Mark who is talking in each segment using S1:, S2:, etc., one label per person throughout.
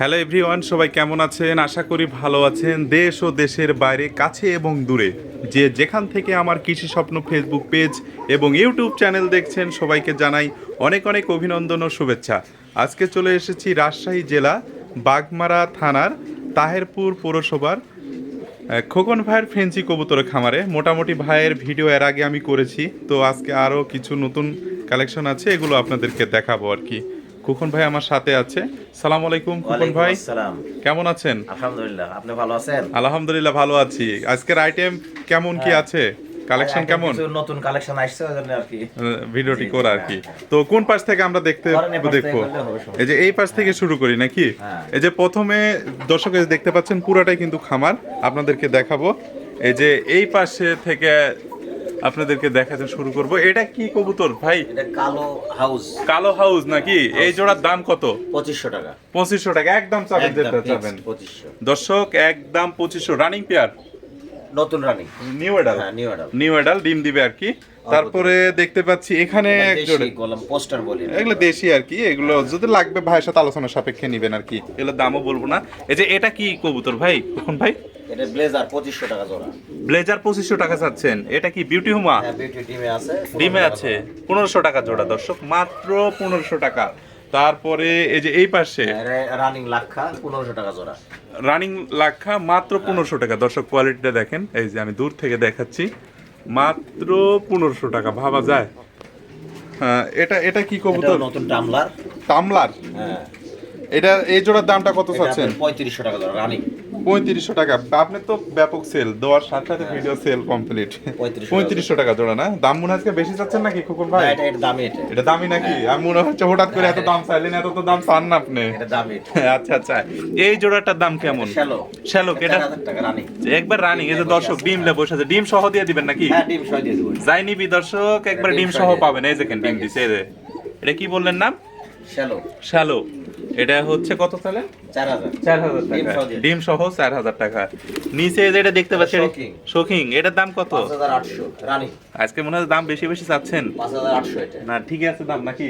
S1: Hello everyone সবাই কেমন আছেন? আশা করি ভালো আছেন। দেশ ও দেশের বাইরে, কাছে এবং দূরে যে যেখান থেকে আমার কৃষি স্বপ্ন ফেসবুক পেজ এবং ইউটিউব চ্যানেল দেখছেন, সবাইকে জানাই অনেক অনেক অভিনন্দন ও শুভেচ্ছা। আজকে চলে এসেছি রাজশাহী জেলা, বাগমারা থানার তাহেরপুর পৌরসভার খোকন ভাইয়ের ফেন্সি কবুতর খামারে। মোটামুটি ভাইয়ের ভিডিও এর আগে আমি করেছি, তো আজকে আরও কিছু নতুন কালেকশন আছে, এগুলো আপনাদেরকে দেখাবো আর কি। খোকন ভাই আমার সাথে আছে। সালাম আলাইকুম খোকন ভাই। কেমন আছেন?
S2: আলহামদুলিল্লাহ আপনি ভালো আছেন?
S1: আলহামদুলিল্লাহ ভালো আছি। আজকের আইটেম কেমন কি
S2: হ্যাঁ।
S1: আছে? কালেকশন কেমন?
S2: কিছু নতুন কালেকশন আসছে ওই জন্য আর কি।
S1: ভিডিওটি করা আর
S2: হ্যাঁ,
S1: কি। তো কোন পাশ থেকে আমরা দেখতে দেখব? এই যে এই পাশ থেকে শুরু করি নাকি?
S2: হ্যাঁ।
S1: এই যে প্রথমে দর্শক দেখতে পাচ্ছেন পুরাটাই কিন্তু খামার। আপনাদেরকে দেখাবো। এই যে এই পাশে থেকে আপনাদেরকে দেখাতে শুরু করব। এটা কি কবুতর? ভাই
S2: এটা কালো হাউস।
S1: কালো হাউস নাকি? এই জোড়ার দাম কত?
S2: পঁচিশশো টাকা।
S1: পঁচিশশো টাকা একদম চাবেন যেটা চাবেন। দর্শক একদম পঁচিশশো। রানিং পেয়ার
S2: নতুন রানিং।
S1: নিউ এডাল
S2: হ্যাঁ নিউ
S1: নিউ এডাল ডিম দিবে আর কি। তারপরে দেখতে পাচ্ছি এখানে এক জোড়া
S2: গোলাম পোস্টার বলি
S1: এগুলো দেশি আর কি। এগুলো যদি লাগবে ভাইয়ের সাথে আলোচনা সাপেক্ষে নিবেন আর কি। এগুলো দামও বলব না। এই যে এটা কি কবুতর ভাই? কখন ভাই?
S2: এটা ব্লেজার পঁচিশশো টাকা জোড়া।
S1: ব্লেজার পঁচিশশো টাকা চাচ্ছেন। এটা কি বিউটি হুমা
S2: হ্যাঁ বিউটি টিমে আছে।
S1: ডিমে আছে। পনেরোশো টাকা জোড়া দর্শক। মাত্র পনেরোশো টাকা। তারপরে এই যে এই পাশে।
S2: রানিং লাক্ষা পনেরোশো টাকা জোড়া।
S1: রানিং লাখা মাত্র পনেরোশো টাকা। দর্শক কোয়ালিটিটা দেখেন। এই যে আমি দূর থেকে দেখাচ্ছি। মাত্র পনেরোশো টাকা ভাবা যায়? হ্যাঁ এটা এটা কি কবুতর?
S2: নতুন টামলার হ্যাঁ।
S1: এটা এই জোড়ার দামটা কত চাচ্ছেন?
S2: পঁয়ত্রিশশো টাকা জোড়া রানিং
S1: পঁয়ত্রিশশো টাকা। আপনি তো ব্যাপক সেল দেওয়ার সাথে সাথে ভিডিও সেল কমপ্লিট
S2: 3500
S1: পঁয়ত্রিশশো টাকা। জোড়া না? দাম মনে হয় আজকে বেশি চাচ্ছেন নাকি খুকুন ভাই?
S2: এটা দামি
S1: নাকি? আমি মনে হচ্ছে হঠাৎ করে এত দাম চাইলেন এত তো দাম চান না আপনি। আচ্ছা আচ্ছা। এই জোড়াটার দাম কেমন? শ্যালোক এটা একবার রানিং এই যে দর্শক ডিম লে বসে আছে। ডিম সহ দিয়ে দিবেন নাকি?
S2: হ্যাঁ ডিম সহ দিয়ে দেবো।
S1: যাই নিবি দর্শক একবার
S2: ডিম সহ
S1: পাবেন। এই দেখেন ডিম দিছে এটা কি বললেন নাম?
S2: শ্যালো।
S1: শ্যালো। এটা হচ্ছে কত তাহলে
S2: চার হাজার। ডিম
S1: টাকা।
S2: সহ
S1: ডিম সহ চার হাজার টাকা। নিচে যেটা দেখতে পাচ্ছি।
S2: শৌখিন।
S1: এটার দাম কত? আজকে মনে হয় দাম বেশি বেশি চাচ্ছেন।
S2: আটশো
S1: না ঠিক আছে দাম নাকি?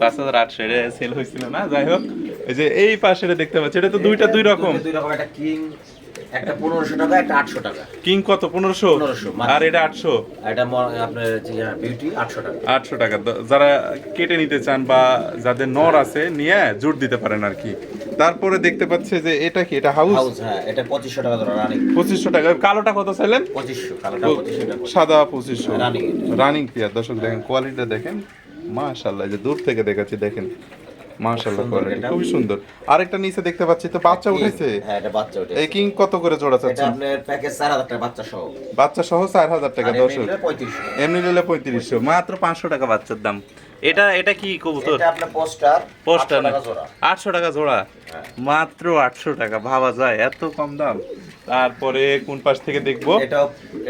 S2: পাঁচ হাজার আটশো
S1: এটা সেল হয়েছিল না? যাই হোক এই যে এই পাশে দেখতে পাচ্ছি এটা তো দুইটা দুই রকম।
S2: দুই রকম একটা কিং একটা পনেরোশো টাকা একটা আটশো টাকা।
S1: কিং কত? পনেরোশো? আর এটা আটশো?
S2: এটা আপনার বিউটি আটশো টাকা।
S1: আটশো টাকা। যারা কেটে নিতে চান বা যাদের নর আছে নিয়ে জোর দিতে পারেন আর কি। তারপরে দেখতে পাচ্ছে যে এটা কি? এটা হাউস
S2: হ্যাঁ এটা পঁচিশশো টাকা ধরো রানিং
S1: পঁচিশশো টাকা। কালোটা কত চাইলেন?
S2: পঁচিশশো কালোটা
S1: সাদা পঁচিশশো।
S2: এটা।
S1: Running pair. দর্শক দেখেন কোয়ালিটিটা দেখেন। মাশাল্লাহ যে দূর থেকে দেখাচ্ছি দেখেন।
S2: সুন্দর
S1: কোয়ালিটি। খুবই সুন্দর। আরেকটা নিচে দেখতে পাচ্ছি তো বাচ্চা উঠেছে?
S2: হ্যাঁ এটা বাচ্চা উঠে
S1: এই কিং কত করে জোড়া
S2: এটা
S1: চাচ্ছেন?
S2: আপনার প্যাকেজ চার হাজার টাকা বাচ্চা সহ।
S1: বাচ্চা সহ চার হাজার টাকা
S2: আর
S1: দর্শক।
S2: এমনি পঁয়ত্রিশশো।
S1: এমনি নিলে পঁয়ত্রিশশো। মাত্র পাঁচশো টাকা বাচ্চার দাম। এটা এটা কি কবুতর?
S2: এটা আপনার পোস্টার
S1: পোস্টার না।
S2: টাকা জোড়া।
S1: আটশো টাকা জোড়া?
S2: হ্যাঁ।
S1: মাত্র আটশো টাকা ভাবা যায় এত কম দাম। তারপরে কোন পাশ থেকে দেখব?
S2: এটা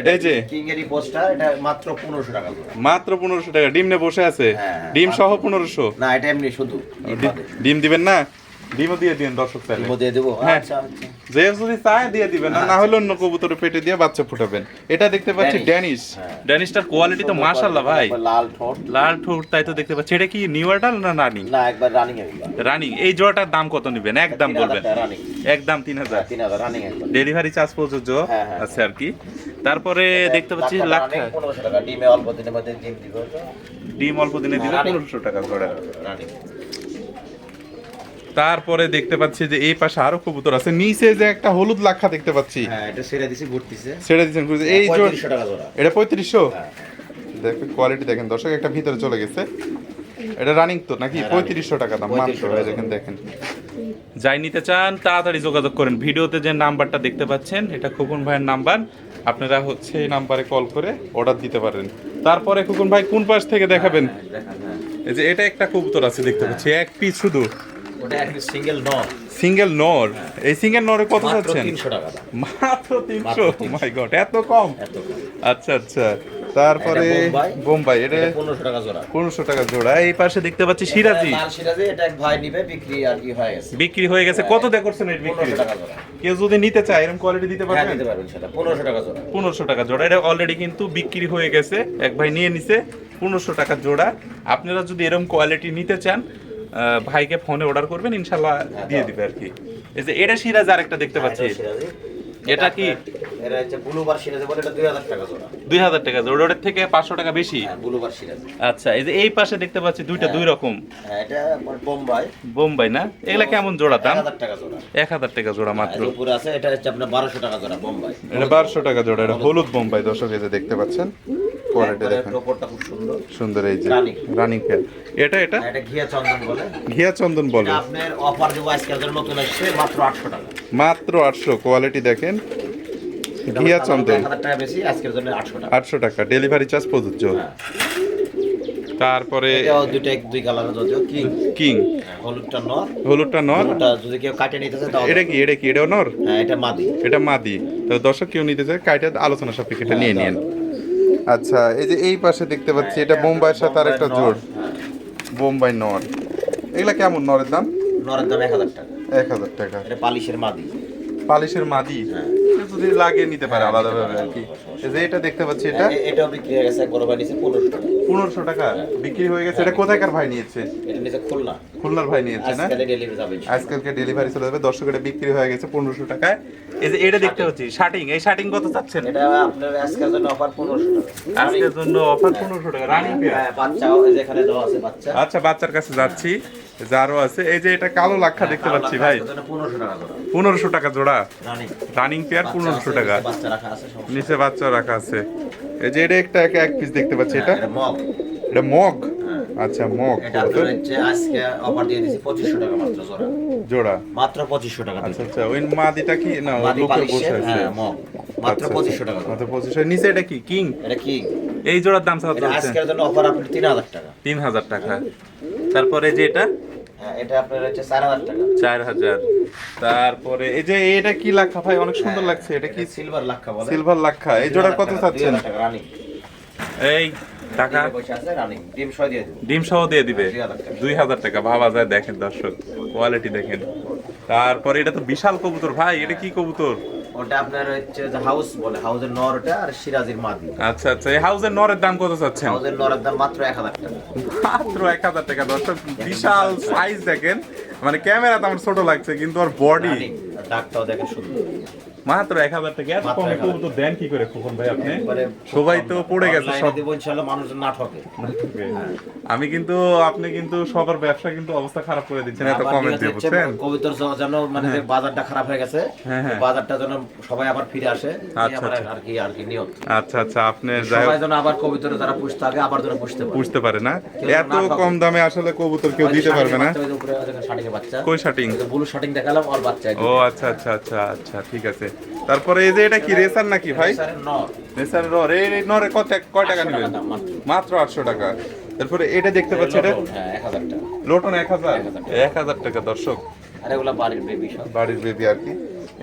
S2: এটা
S1: যে।
S2: পোস্টার এটা মাত্র পনেরোশো টাকা জোড়া।
S1: মাত্র পনেরোশো টাকা ডিম নিয়ে বসে আছে?
S2: হ্যাঁ, হ্যাঁ।
S1: ডিম সহ পনেরোশো।
S2: না এটা এমনি শুধু ডিম
S1: দিবেন না? ডিমও দিয়ে দিন দর্শক চাইলে
S2: ডিমও দিয়ে দেবো। আচ্ছা আচ্ছা।
S1: যে যদি চায় দিয়ে দিবেন না না হলে অন্য কবুতরের পেটে দিয়ে বাচ্চা ফুটাবেন। এটা দেখতে পাচ্ছি
S2: ড্যানিশ।
S1: ড্যানিশ
S2: হ্যাঁ।
S1: ড্যানিশটার কোয়ালিটি তো মাশাল্লাহ ভাই।
S2: লাল ঠোঁট।
S1: লাল ঠোঁট তাই তো দেখতে পাচ্ছি। এটা কি নিউ আডাল না রানিং?
S2: না একবার রানিং
S1: রানিং এই জোড়াটার দাম কত নেবেন? একদম বলবেন। একদম তিন হাজার।
S2: তিন হাজার রানিং একবার।
S1: ডেলিভারি চার্জ প্রযোজ্য
S2: হ্যাঁ, হ্যাঁ।
S1: আছে আর কি। তারপরে দেখতে পাচ্ছি লাখ
S2: ডিমে অল্প দিনের মধ্যে ডিম দিবে।
S1: ডিম অল্প দিনে দিলে
S2: রানিং।
S1: পনেরোশো টাকা করে
S2: রানিং
S1: তারপরে দেখতে পাচ্ছি যে এই পাশে আরও কবুতর আছে। নিচে যে একটা হলুদ লাক্ষা দেখতে পাচ্ছি।
S2: হ্যাঁ এটা ছেড়ে দিছি ঘুরতিছে।
S1: ছেড়ে দিচ্ছেন খুঁজে। এই জোড়
S2: পঁয়ত্রিশশো টাকা জোড়া।
S1: এটা পঁয়ত্রিশশো?
S2: হ্যাঁ
S1: দেখেন কোয়ালিটি দেখেন। দর্শক একটা ভিতরে চলে গেছে। এটা রানিং তো নাকি?
S2: হ্যাঁ, running।
S1: পঁয়ত্রিশশো টাকা দাম মাত্র। দেখেন দেখেন। যাই নিতে চান তাড়াতাড়ি যোগাযোগ করেন। ভিডিওতে যে নাম্বারটা দেখতে পাচ্ছেন এটা খোকন ভাইয়ের নাম্বার। আপনারা হচ্ছে এই নাম্বারে কল করে অর্ডার দিতে পারেন। তারপরে খোকন ভাই কোন পাশ থেকে দেখাবেন?
S2: হ্যাঁ, হ্যাঁ।
S1: এই যে এটা একটা কবুতর আছে দেখতে পাচ্ছি। এক পিস শুধু।
S2: ওটা সিঙ্গেল
S1: নর এই সিঙ্গেল নরে কত
S2: মাত্র
S1: যাচ্ছেন?
S2: তিনশো টাকা
S1: মাত্র তিনশো?
S2: 300
S1: মাই গড এত কম? আচ্ছা আচ্ছা। তারপরে
S2: বোম্বাই।
S1: এটা
S2: টাকা জোড়া।
S1: টাকা জোড়া। এই পাশে দেখতে পাচ্ছি সিরাজি।
S2: এটা লাল সিরাজি এটা এক ভাই নিবে বিক্রি আর কি হয়ে গেছে।
S1: বিক্রি হয়ে গেছে। কত দিয়ে করছেন এর বিক্রি? কেউ যদি নিতে চায় এরকম কোয়ালিটি দিতে
S2: হ্যাঁ
S1: পারবেন?
S2: দিতে পারবেন সেটা। পনেরোশো টাকা জোড়া।
S1: টাকা জোড়া। এটা অলরেডি কিন্তু বিক্রি হয়ে গেছে। এক ভাই নিয়ে নিছে। পনেরোশো টাকা জোড়া। আপনারা যদি এরকম কোয়ালিটি নিতে চান ভাইকে ফোনে অর্ডার করবেন ইনশাল্লাহ দিয়ে দিবে আর কি। এই যে এটা সিরাজ আরেকটা দেখতে পাচ্ছি।
S2: হ্যাঁ,
S1: এটা কি?
S2: এটা এটা দুই হাজার টাকা জোড়া।
S1: দুই ওটার থেকে পাঁচশো টাকা বেশি?
S2: হ্যাঁ
S1: আচ্ছা এই যে এই পাশে দেখতে পাচ্ছি দুইটা দুই রকম।
S2: হ্যাঁ এটা আপনার বোম্বাই।
S1: বোম্বাই না? এগুলা কেমন জোড়া দাম?
S2: এক হাজার টাকা জোড়া।
S1: মাত্র।
S2: এটা হচ্ছে আপনার বারোশো টাকা জোড়া বোম্বাই।
S1: এটা বারোশো টাকা জোড়া এটা হলুদ বোম্বাই দর্শক এই যে দেখতে পাচ্ছেন। কোয়ালিটি দেখেন।
S2: টোপরটা খুব সুন্দর।
S1: সুন্দর এই যে
S2: রানিং।
S1: রানিং পেয়ার এটা এটা?
S2: এটা ঘিয়া চন্দন বলে।
S1: ঘিয়া চন্দন বলে।
S2: আপনার অফার দেবো আজকাল নতুন আসছে মাত্র আটশো টাকা।
S1: মাত্র আটশো কোয়ালিটি দেখেন। ঘিয়া চন্দন।
S2: টাকা বেশি আজকের জন্য আটশো টাকা।
S1: আটশো টাকা ডেলিভারি চার্জ প্রযোজ্য।
S2: হ্যাঁ।
S1: তারপরে
S2: দুইটা দুই কালার যদিও কি
S1: কিং
S2: হলুদটা নর।
S1: হলুদটা নর?
S2: যদি কেউ কাটে নিতে চায়
S1: এটা কি এটা কি এটাও নর?
S2: হ্যাঁ এটা মাদি।
S1: এটা মাদি। তো দর্শক কেউ নিতে চায় কাইটা আলোচনা সাপেক্ষে এটা নিয়ে নিন আচ্ছা এই যে এই পাশে দেখতে পাচ্ছি এটা বোম্বাইয়ের সাথে আর একটা জোড়।
S2: হ্যাঁ,
S1: বোম্বাই নর। এগুলা কেমন নরের দাম?
S2: নরের দাম এক হাজার টাকা।
S1: এক হাজার টাকা।
S2: এটা পালিশের মাদি।
S1: পালিশের মাদি?
S2: হ্যাঁ।
S1: যদি লাগিয়ে নিতে পারে আলাদাভাবে আর কি। এই যে এটা দেখতে পাচ্ছি এটা?
S2: এটা বিক্রি হয়ে গেছে নিচে পনেরোশো টাকা।
S1: পনেরোশো টাকা বিক্রি হয়ে গেছে। এটা কোথাকার ভাই নিয়েছে?
S2: খুলনা।
S1: খুলনার ভাই নিয়েছে না? আজকালকে ডেলিভারি চলে যাবে। দর্শক এটা বিক্রি হয়ে গেছে পনেরোশো টাকায়। এই যে এটা দেখতে পাচ্ছি শার্টিং এই শার্টিং কত চাচ্ছেন?
S2: এটা আপনার আজকের জন্য অফার পনেরোশো টাকা।
S1: আজকের জন্য অফার পনেরোশো টাকা। রানিং
S2: হ্যাঁ বাচ্চাও এই দেওয়া আছে বাচ্চা।
S1: আচ্ছা বাচ্চার কাছে যাচ্ছি। যারও আছে। এই যে এটা কালো লাক্ষা দেখতে পাচ্ছি ভাই।
S2: পনেরোশো টাকা জোড়া। রানিং।
S1: পেয়ার পনেরোশো টাকা।
S2: বাচ্চা।
S1: নিচে বাচ্চা রাখা আছে। এই যে এটা একটা এক পিস দেখতে পাচ্ছি এটা।
S2: হ্যাঁ, মগ।
S1: এটা মগ। আচ্ছা মগ।
S2: এটা আপনার হচ্ছে আজকে অফার দিয়ে দিয়েছি পঁচিশশো টাকা মাত্র জোড়া।
S1: জোড়া?
S2: মাত্র পঁচিশশো টাকা
S1: আচ্ছা আচ্ছা ওই মাদিটা কি? না লোকে বসে আছে।
S2: হ্যাঁ, মগ। মাত্র
S1: আচ্ছা,
S2: পঁচিশশো
S1: আচ্ছা।
S2: টাকা।
S1: মাত্র পঁচিশশো। নিচে এটা কি? কিং?
S2: এটা কি।
S1: এই জোড়ার দাম
S2: এটা
S1: চলছে
S2: আজকের জন্য অফার তিন হাজার টাকা।
S1: তিন হাজার টাকা। তারপরে যে এটা?
S2: এটা আপনার হচ্ছে চার হাজার টাকা।
S1: চার হাজার। তারপরে এই যে এটা কি লাক্ষা ভাই? অনেক সুন্দর লাগছে এটা কি?
S2: সিলভার লাক্ষা বলে।
S1: সিলভার লাক্ষা। এই জোড়া কত চাচ্ছেন? এই টাকা?
S2: ডিম ছয় দিয়ে দেবো।
S1: ডিম সহ দিয়ে দিবে? দুই হাজার টাকা। ভাবা যায় দেখেন দর্শক। কোয়ালিটি দেখেন। তারপরে এটা তো বিশাল কবুতর ভাই এটা কি কবুতর?
S2: ওটা আপনার হচ্ছে হাউস বলে হাউসের নর ওটা আর সিরাজির মাদি
S1: আচ্ছা আচ্ছা এই হাউসের নরের দাম কত চাচ্ছেন?
S2: হাউসের নরের দাম মাত্র এক হাজার টাকা।
S1: মাত্র এক হাজার টাকা দর্শক বিশাল সাইজ দেখেন। মানে ক্যামেরা তো আমার ছোট লাগছে কিন্তু ওর বডি
S2: ডাকটাও দেখে সুন্দর।
S1: মাত্র এক হাজার টাকা এত কমে
S2: 1000
S1: দেন কি করে খোকন ভাই আপনি? সবাই তো পড়ে গেছে সব।
S2: মানুষজন না ঠকে।
S1: আমি কিন্তু আপনি কিন্তু সবার ব্যবসা কিন্তু অবস্থা খারাপ করে দিচ্ছেন এত কমেন্ট দিয়ে বুঝছেন?
S2: কবিতর যেন মানে বাজারটা খারাপ হয়ে গেছে
S1: হ্যাঁ, হ্যাঁ।
S2: বাজারটা যেন সবাই আবার ফিরে আসে
S1: আচ্ছা, আচ্ছা।
S2: আর কি আর কি নিয়ত
S1: আচ্ছা আচ্ছা আপনি
S2: সবাই যেন আবার কবিতরে যারা পুষতে থাকে আবার যেন পুষতে
S1: বুঝতে পারে না? এত কম দামে আসলে কবুতর কেউ দিতে পারবে না? কই শাটিং
S2: ব্লু শাটিং দেখালাম আর বাচ্চা।
S1: ও আচ্ছা আচ্ছা আচ্ছা আচ্ছা ঠিক আছে। তারপরে এই যে এটা কি রেসার নাকি ভাই? রেসার নর। এই এই নরে কত কয় টাকা নেবেন?
S2: মাত্র।
S1: আটশো টাকা। তারপরে এটা দেখতে পাচ্ছি এটা?
S2: হ্যাঁ
S1: লোটন এক হাজার?
S2: 1000
S1: এক হাজার টাকা দর্শক।
S2: আর এগুলা বাড়ির বেবি সব।
S1: বাড়ির বেবি আর কি।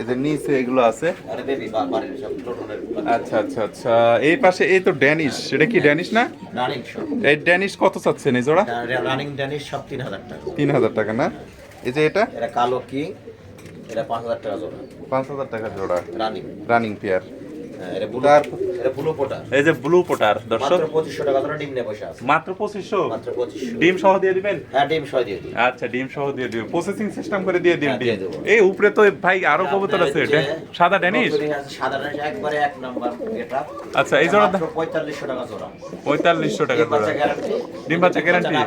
S1: এদের নিচে এগুলো আছে।
S2: আরে বেবি বাড়ির সব টোটনের
S1: আচ্ছা আচ্ছা আচ্ছা। এই পাশে এই তো ড্যানিশ এটা কি ড্যানিশ না? এই ড্যানিশ কত চাচ্ছেন এই জোড়া?
S2: রানিং ড্যানিশ সব তিন হাজার টাকা।
S1: তিন হাজার টাকা না? এই যে এটা?
S2: এটা কালো কি? এটা পাঁচ হাজার টাকা জোড়া।
S1: পাঁচ হাজার টাকা জোড়া।
S2: রানিং
S1: রানিং পেয়ার
S2: হ্যাঁ এটা ব্লু
S1: তার-
S2: এটা ব্লু পোটা
S1: এই যে ব্লু পোটার দর্শক।
S2: মাত্র পঁচিশশো ডিম
S1: ডিম সহ দিয়ে দিবেন?
S2: ডিম ছয় দিয়ে দিই
S1: আচ্ছা ডিম সহ দিয়ে দিবেন। প্রসেসিং সিস্টেম করে দিয়ে দিন ডিম।
S2: দিয়ে দেবো।
S1: এই উপরে তো ভাই আরও কবুতর আছে
S2: আপনার
S1: ড্যা-
S2: হচ্ছে
S1: সাদা ড্যানিশ?
S2: কবুতরি আছে, সাদা ড্যানিশ একবারে এক নাম্বার এটা।
S1: আচ্ছা, এই জোড়া
S2: পঁয়তাল্লিশশো টাকা জোড়া।
S1: পঁয়তাল্লিশশো টাকা জোড়া। ডিম বাচ্চা guarantee?
S2: না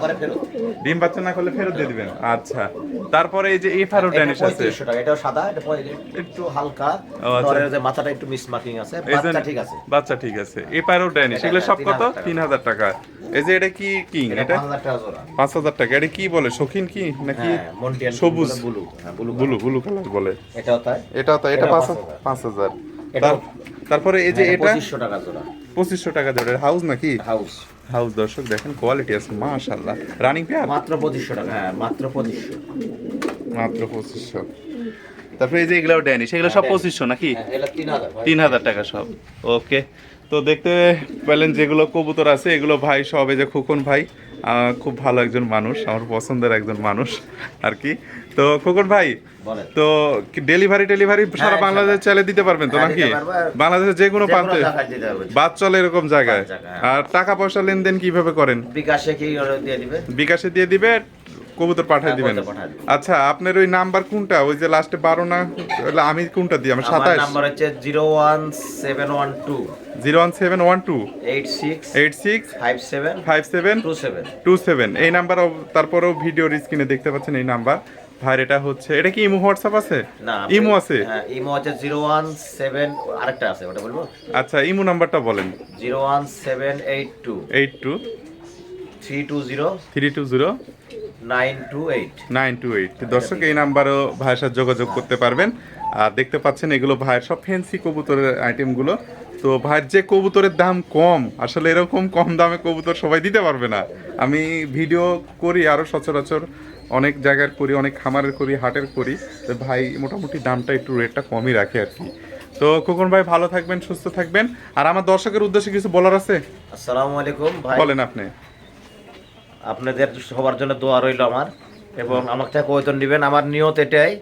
S1: ডিম বাচ্চা না করলে ফেরত দিয়ে দিবেন। আচ্ছা তারপরে এই যে এই ফারো
S2: এটা
S1: ড্যানিশ আছে।
S2: এটাও সাদা এটা একটু হালকা।
S1: আচ্ছা।
S2: মাথাটা একটু মিস মার্কিং আছে বাচ্চা ঠিক আছে।
S1: বাচ্চা ঠিক আছে। এই পারো ড্যানিশ
S2: এটা-
S1: এগুলো সব কত। তিন হাজার টাকা। এই যে এটা কি কিং?
S2: এটা
S1: এটা
S2: 5000 টাকা
S1: পাঁচ হাজার টাকা। এটা কি বলে? শৌখিন কি নাকি
S2: হ্যাঁ
S1: সবুজ?
S2: ব্লু? হ্যাঁ ব্লু
S1: ব্লু কালার বলে।
S2: এটাও তাই?
S1: এটা তো এটা
S2: এটা
S1: পাঁচ
S2: 5000
S1: হাজার। তারপরে এই যে
S2: হ্যাঁ,
S1: এটা
S2: 2500 টাকা জোড়া।
S1: পঁচিশশো টাকা ধরে হাউস নাকি?
S2: হাউস
S1: হাউস দর্শক দেখেন কোয়ালিটি আছে মাশাল্লাহ রানিং পেয়ার
S2: মাত্র 2500 টাকা হ্যাঁ মাত্র 2500
S1: মাত্র পঁচিশশো। তারপরে এই যে এগুলো ড্যানিশ এগুলো সব
S2: হ্যাঁ,
S1: পঁচিশশো নাকি?
S2: হ্যাঁ এটা 3000 ভাই।
S1: তিন হাজার টাকা সব। ওকে তো দেখতে পেলেন যেগুলো কবুতর আছে এগুলো ভাই সব এই যে খোকন ভাই খুব ভালো একজন মানুষ আমার পছন্দের একজন মানুষ আর কি। তো খোকন ভাই তো ডেলিভারি টেলিভারি সারা
S2: ইনশাল্লাহ।
S1: বাংলাদেশ চালে দিতে পারবেন তো
S2: হ্যাঁ,
S1: নাকি? বাংলাদেশের যে কোনো প্রান্তে। বাদ চলে এরকম জায়গায়।
S2: হ্যাঁ।
S1: আর টাকা পয়সা লেনদেন কীভাবে করেন?
S2: বিকাশে কি দিয়ে দিবে?
S1: বিকাশে দিয়ে দিবে কবুতর পাঠাই
S2: হ্যাঁ,
S1: দিবেন। আচ্ছা আপনার ওই নাম্বার কোনটা? ওই যে লাস্টে বারো না আমি কোনটা দিই? আমার সাতাশ
S2: নাম্বার হচ্ছে zero one seven one two.
S1: Zero one seven one two.
S2: Eight six
S1: eight six
S2: five seven
S1: five seven
S2: two seven.
S1: Two seven. এই নাম্বার তারপরেও ভিডিও স্ক্রিনে দেখতে পাচ্ছেন এই নাম্বার। ভাই এটা হচ্ছে এটা কি ইমো হোয়াটসঅ্যাপ আছে?
S2: না
S1: ইমো আছে?
S2: হ্যাঁ ইমো আছে 017 আরেকটা আছে ওটা বলব?
S1: আচ্ছা ইমো নাম্বারটা বলেন।
S2: 01782
S1: 82 320 320
S2: নাইন টু এইট।
S1: দর্শক এই নাম্বারও ভাইয়ের সাথে যোগাযোগ করতে পারবেন। আর দেখতে পাচ্ছেন এগুলো ভাইয়ের সব ফ্যান্সি কবুতরের আইটেমগুলো তো ভাইয়ের যে কবুতরের দাম কম আসলে এরকম কম দামে কবুতর সবাই দিতে পারবে না। আমি ভিডিও করি আরও সচরাচর অনেক জায়গার করি অনেক খামারের করি হাটের করি। তো ভাই মোটামুটি দামটা একটু রেটটা কমই রাখে আর কি। তো খোকন ভাই ভালো থাকবেন সুস্থ থাকবেন। আর আমার দর্শকের উদ্দেশ্যে কিছু বলার আছে?
S2: আসসালামু আলাইকুম ভাই।
S1: বলেন আপনি।
S2: আপনাদের সবার জন্য দোয়া রইল আমার। এবং আমার থেকে কবিতর নেবেন। আমার নিয়ত এটাই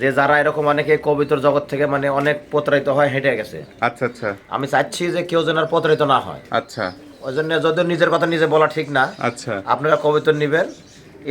S2: যে যারা এরকম অনেকে কবিতর জগৎ থেকে মানে অনেক প্রতারিত হয় হেঁটে গেছে।
S1: আচ্ছা আচ্ছা।
S2: আমি চাচ্ছি যে কেউ যেন আর প্রতারিত না হয়।
S1: আচ্ছা।
S2: ওই জন্য যদিও নিজের কথা নিজে বলা ঠিক না
S1: আচ্ছা।
S2: আপনারা কবিতর নেবেন।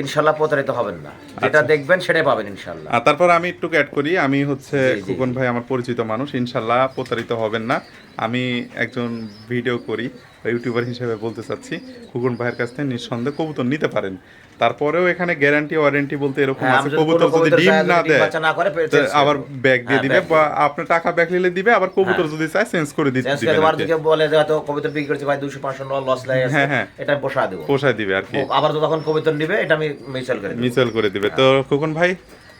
S2: ইনশাল্লাহ প্রতারিত হবেন না। যেটা দেখবেন সেটাই পাবেন ইনশাল্লাহ।
S1: আর তারপর আমি একটু অ্যাড করি আমি হচ্ছে। খুকন ভাই আমার পরিচিত মানুষ ইনশাল্লাহ প্রতারিত হবেন না। আমি একজন ভিডিও করি ইউটিউবার হিসেবে বলতে চাচ্ছি খুকন ভাইয়ের কাছ থেকে নিঃসন্দেহে কবুতর নিতে পারেন। তারপরেও এখানে গ্যারান্টি ওয়ারেন্টি বলতে এরকম
S2: হ্যাঁ,
S1: আছে। কবুতর যদি ডিম না দেয়
S2: বাচ্চা না করে,
S1: তো আবার ব্যাগ দিয়ে
S2: হ্যাঁ,
S1: দিবে বা আপনার টাকা ব্যাক নিলে দিবে আবার কবুতর যদি চায় চেঞ্জ করে দিতে
S2: দেওয়ার
S1: কি।
S2: দিকে বলে যে হয়তো কবিতর বিক্রি করছে ভাই দুশো পাঁচশো লস লাগে
S1: হ্যাঁ, হ্যাঁ।
S2: এটা বসা দেবো।
S1: পোষায় দিবে আর কি।
S2: আবার তো তখন কবিতর নিবে এটা আমি মিউচুয়াল করে দেবো।
S1: মিউচুয়াল করে দিবে। তো খোকন ভাই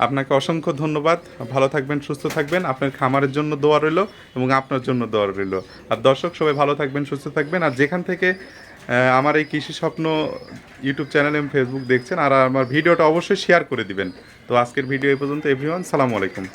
S1: আপনাকে অসংখ্য ধন্যবাদ। ভালো থাকবেন সুস্থ থাকবেন। আপনার খামারের জন্য দোয়া রইল এবং আপনার জন্য দোয়া রইল। আর দর্শক সবাই ভালো থাকবেন সুস্থ থাকবেন। আর যেখান থেকে আমার এই কৃষি স্বপ্ন ইউটিউব চ্যানেল এবং ফেসবুক দেখছেন আর আমার ভিডিওটা অবশ্যই শেয়ার করে দিবেন। তো আজকের ভিডিও এই পর্যন্ত এভরিওয়ান সালামু আলাইকুম।